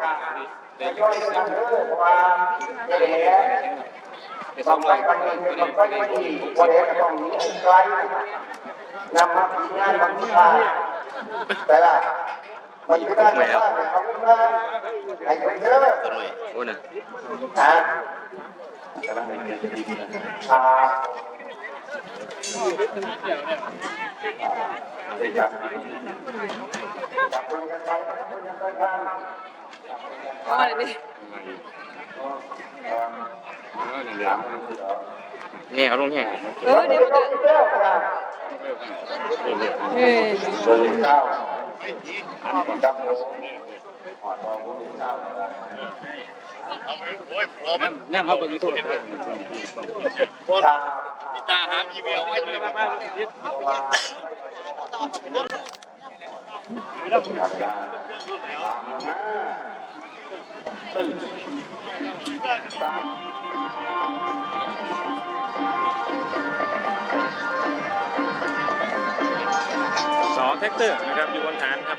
จะช่วยกันเรื่องความเสียต้องไปกันเองต้องไปไม่ดีวันนี้ก็ต้องมีไกลนำมาทีงานบางทีแต่ละมันไม่ได้ไม่ได้เขาไม่ได้ไอ้คนเยอะโอ้น่ะฮะอ่าเอา อะไรดิเนี่ยเอาลงแห้งเออเดี๋ยวมันจะเฮ้ยนั่งเขาเบิ่งโทษตาหาพีเวลไว้เลยบ้าง สอแท็กเตอร์นะครับอยู่บนฐานครับ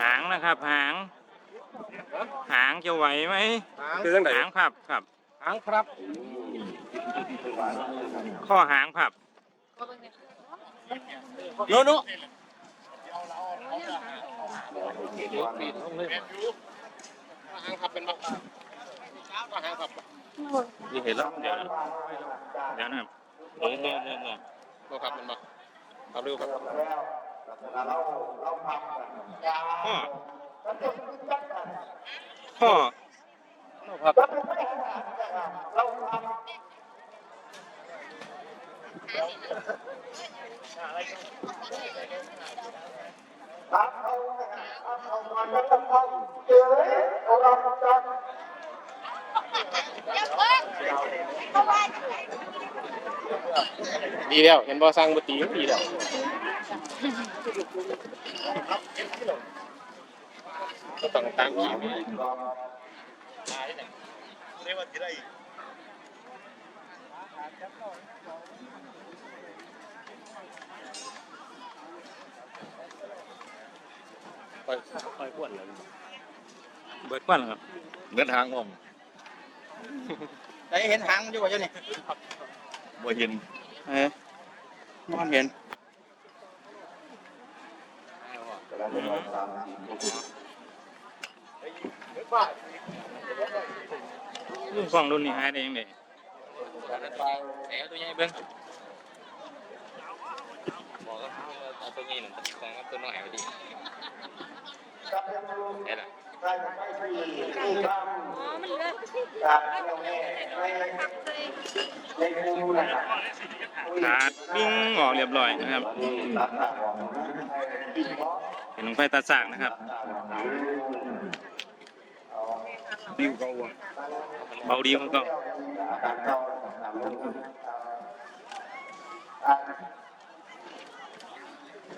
หางนะครับ หาง หางจะไหวไหมคือจังได๋หางผับครับ หางครับ ข้อหางผับโนโน นี่เห็นแล้วเดี๋ยวนะเดี๋ยวนะครับเดี๋ยวเดี๋ยวเดี๋ยวเดี๋ยวบ่ครับมันบ่เอาเร็วครับเราเราพักกันข้อข้อครับเราทำครับเอาเอาเอามาแล้วต้องทำเจอเอาเราทำกัน ดีแล้ว เห็นบ่สร้างบ่ตีก็ดีแล้วก็ต้องตามขีดไปไร ปพวนแล้วเบิดกว้านเหรอครับเงินทางผมได้เห็นหางมันอยู่ว่าเจ้านี่บ่เห็นเออมองเห็นรุ่นฟองรุ่นนี้หายได้ยังไงแหนตัวใหญ่เบิ่ง บอกว่าเอาตัวใหญ่หนึ่งตัวกับตัวน้อยเอาดิเห็นล่ะอ๋อมันเหลือขาดบิ้งออกเรียบร้อยนะครับเป็นลงไฟตาสากนะครับดิวเขาอะเบาดีมันก็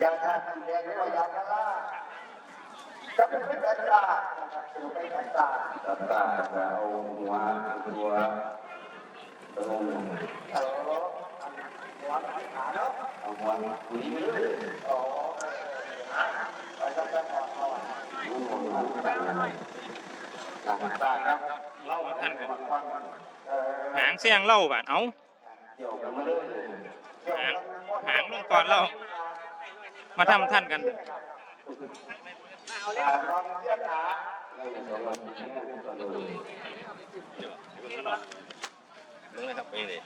ยาทานแดงไม่ว่ายาคาราจะเป็นเป็นตาเป็นตาตาตาเอาหัวตัวเอาหัวขาเนาะเอาหัวคุยอ๋อไปทำการขอเขาตาครับเล่าท่านเออหางเสียงเล่าบาดเอ้าเกี่ยวกันมาเลยเกี่ยวกันหางลงก่อนเรา มาทำท่านกันมึงเลยครับไปเลย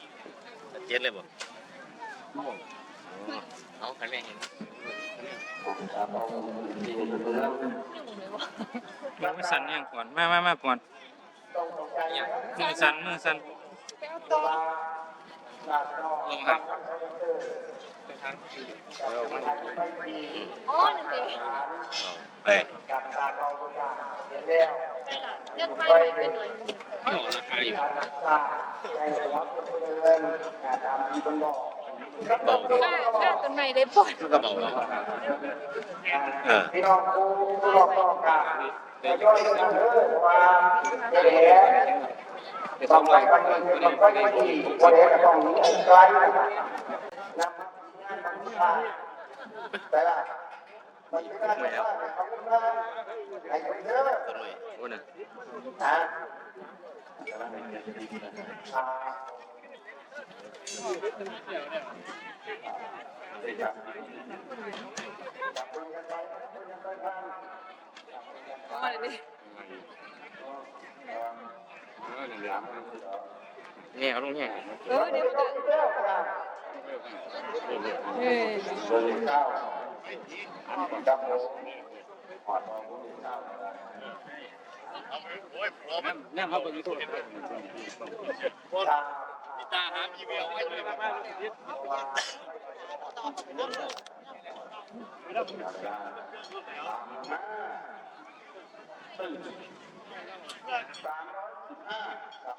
เจ็ดเลยบ่เอาคันแม่เห็นมันไม่สั่นยังก่อนมามามาก่อนมือสั่นมือสั่นลงครับ อ๋อนั่งเอาตัวเห็นแล้วเลือกไฟไปเป็นหน่วยเอาราคาอยู่ในหัวคนเดินตามที่คนบอกเบาค่าค่าต้นไม้ได้ปลมันก็เบาแล้วเออพี่น้องผู้ผู้รอบรอบกันจะย่อยกันเด้อว่าเดี๋ยวต้องไปกันเงินต้องไปกันดีวันนี้ต้องมีอ้ไกลนำงานบางชา แต่ละมันไม่ได้ว่าเขาไม่ได้ไอ้คนเด้อต้นไม้โอ้นะฮะอ่าอ๋อนั่นเองเนี่ยเอาลงเนี่ยเออเดี๋ยวมันก็ เออเบอร์เก้าจับโมหอดมองเก้านั่งเขาเป็นยูทูบตาตาหาพีเอาไว้เลยสามร้อยสิบห้าครับ